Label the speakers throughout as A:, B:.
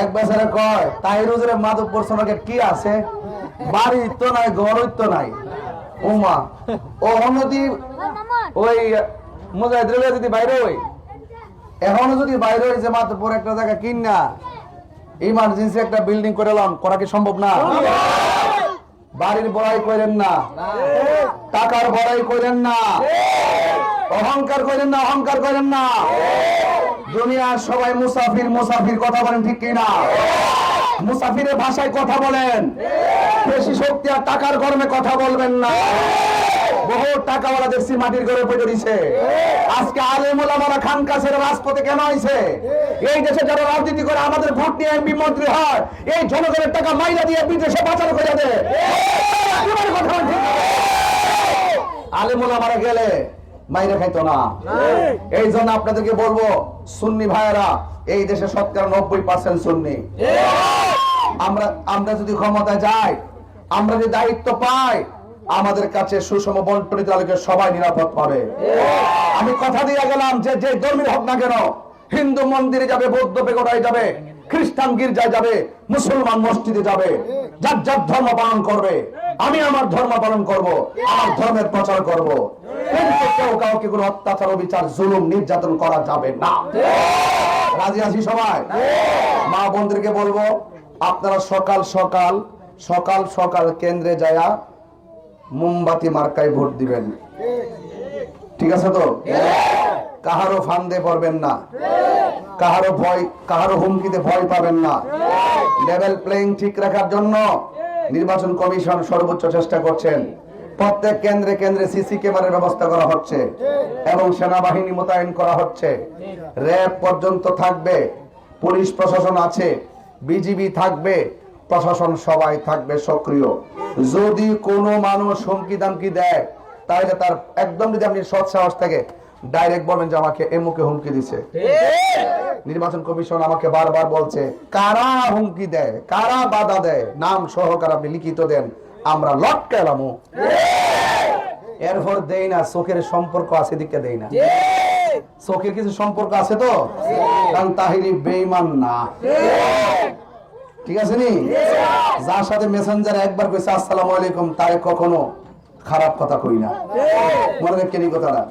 A: এক বেচারে কয় তাহির হুজুরের মাধবপুর সোনাকে কি আছে? বাড়ি তো নাই, ঘর তো নাই। উমা, ও অন্যদি ওই মুজাহিদ যদি বাইরে হই এখনও যদি বাইরে হয়েছে মাধবপুর একটা জায়গা কিন না। ইমার্জেন্সি একটা বিল্ডিং করে এলাম করা কি সম্ভব না? বাড়ির বড়াই করেন না। টাকার বড়াই করেন না। অহংকার করেন না, অহংকার করেন না। দুনিয়ার সবাই মুসাফির মুসাফির কথা বলেন ঠিক কিনা? মুসাফিরের ভাষায় কথা বলেন। বেশি শক্তি আর টাকার গরমে কথা বলবেন না। বহু টাকাওয়ালা দেখছি মাটির ঘরে দিছে আজকে আলেমুল আমরা খান কাছের রাজপথে কেন এই দেশে যারা রাজনীতি করে, আমাদের ভোট নিয়ে এমপি মন্ত্রী হয়। এই জনগণের টাকা মাইলা দিয়ে বিদেশে পাচার করে দেয়। গেলে মাইরে খাইতো না। এই। জন্য আপনাদেরকে বলব সুন্নি ভাইয়েরা এই দেশে শতকরা নব্বই পার্সেন্ট সুন্নি। আমরা আমরা যদি ক্ষমতা যাই আমরা যদি দায়িত্ব পাই আমাদের কাছে সুষম বন্টনিত আলোকে সবাই নিরাপদ পাবে। আমি কথা দিয়ে গেলাম যে যে ধর্মীর হোক না কেন হিন্দু মন্দিরে যাবে বৌদ্ধ বেগড়ায় যাবে খ্রিস্টান গির্জায় যাবে মুসলমান মসজিদে যাবে যার যার ধর্ম পালন করবে আমি আমার ধর্ম পালন করব আমার ধর্মের প্রচার করব। কাউকে কোনো অত্যাচার অবিচার, জুলুম, নির্যাতন করা যাবে না। রাজি আছি সবাই? মা বলব, আপনারা সকাল সকাল সকাল সকাল কেন্দ্রে মোমবাতি মার্কায় ভোট দিবেন। ঠিক আছে তো? কাহারও ফান্দে পড়বেন না। কাহারও ভয়, কাহারও হুমকিতে ভয় পাবেন না। লেভেল প্লেইং ঠিক রাখার জন্য নির্বাচন কমিশন সর্বোচ্চ চেষ্টা করছেন। প্রত্যেক কেন্দ্রে কেন্দ্রে সিসি ক্যামেরার ব্যবস্থা করা হচ্ছে এবং সেনাবাহিনী মোতায়েন করা হচ্ছে। র্যাব পর্যন্ত থাকবে, পুলিশ প্রশাসন আছে, বিজিবি থাকবে, প্রশাসন সবাই থাকবে সক্রিয়। যদি কোনো মানুষ হুমকি দামকি দেয়, তাহলে তার একদম যদি আপনি সৎ সাহস থাকে, ডাইরেক্ট বলবেন যে আমাকে এমুকে হুমকি দিছে। নির্বাচন কমিশন আমাকে বারবার বলছে, কারা হুমকি দেয়, কারা বাধা দেয়? নাম সহকার আপনি লিখিত দেন। আমরা লটকালামু। এরপর দেই না চোখের সম্পর্ক আছে দিকে দেই না। চোখের কিছু সম্পর্ক আছে তো? কারণ তাহিরি বেইমান না। ঠিক আছে নি? যার সাথে মেসেঞ্জার একবার কইছে আসসালামু আলাইকুম তারে কখনো খারাপ কথা কই না। মনে রাখেন এই কথাটা।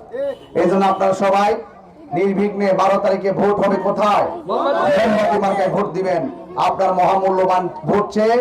A: এই জন্য আপনারা সবাই নির্বিঘ্নে বারো তারিখে ভোট হবে কোথায়? ভোট দিবেন। আপনার মহামূল্যবান ভোট চেয়ে